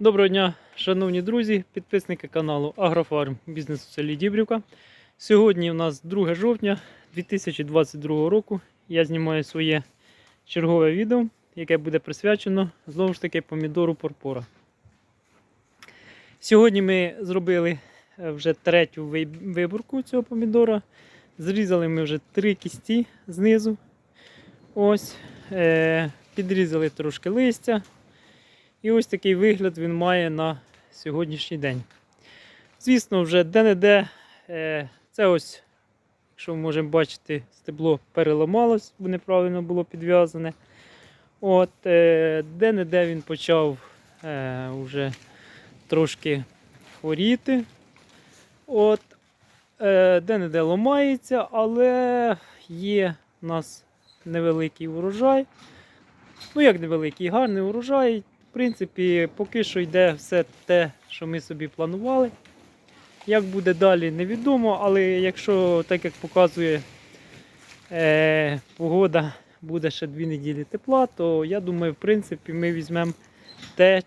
Доброго дня, шановні друзі, підписники каналу Агрофарм Бізнес у селі Дібрівка. Сьогодні у нас 2 жовтня 2022 року. Я знімаю своє чергове відео, яке буде присвячено знову ж таки помідору Порпора. Сьогодні ми зробили е, вже третю ви- виборку цього помідора. Зрізали ми вже три кісті знизу. Ось. Е- підрізали трошки листя. І ось такий вигляд він має на сьогоднішній день. Звісно, вже де-не-де е, це ось, якщо ми можемо бачити, стебло переламалось, бо неправильно було підв'язане. От, е, де-не-де він почав е, вже трошки хворіти. От, е, де-не-де ламається, але є у нас невеликий урожай. Ну, як невеликий, гарний урожай. Принципі, поки що йде все те, що ми собі планували. Як буде далі, невідомо, але якщо, так як показує е, погода, буде ще дві неділі тепла, то я думаю, в принципі, ми візьмемо те,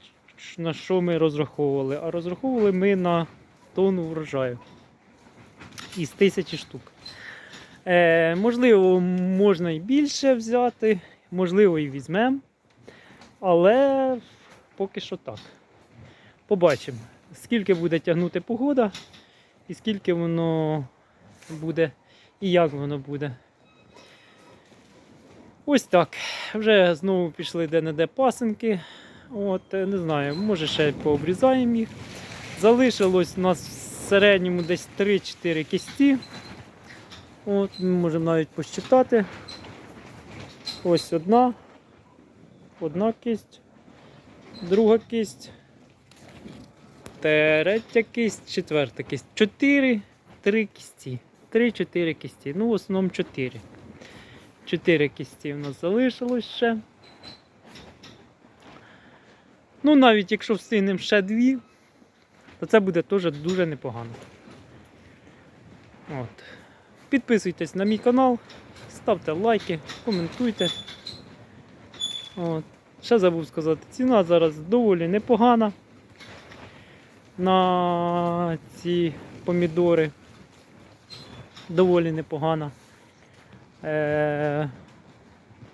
на що ми розраховували. А розраховували ми на тонну врожаю із тисячі штук. Е, можливо, можна і більше взяти, можливо, і візьмемо. Але поки що так. Побачимо, скільки буде тягнути погода, і скільки воно буде, і як воно буде. Ось так. Вже знову пішли де-не-де пасинки. От, е, не знаю, може ще пообрізаємо їх. Залишилось у нас в середньому десь 3-4 кісті. От, можемо навіть посчитати. Ось одна, одна кисть, друга кисть, третя кисть, четверта кисть. Чотири, три кісті. Три-чотири кісті. Ну, в основному чотири. Чотири кісті в нас залишилось ще. Ну, навіть якщо встигнемо ще дві, то це буде теж дуже непогано. От. Підписуйтесь на мій канал, ставте лайки, коментуйте. От. Ще забув сказати, ціна зараз доволі непогана на ці помідори. Доволі непогана. Е,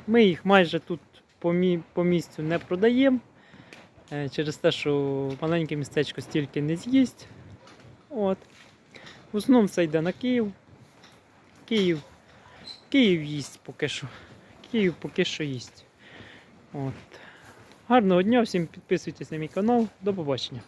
Ми їх майже тут по, мі, по місцю не продаємо. е, Через те, що маленьке містечко стільки не з'їсть. От. В основному все йде на Київ. Київ. Київ їсть поки що. Київ поки що їсть. От. Гарного дня, всім підписуйтесь на мій канал. До побачення.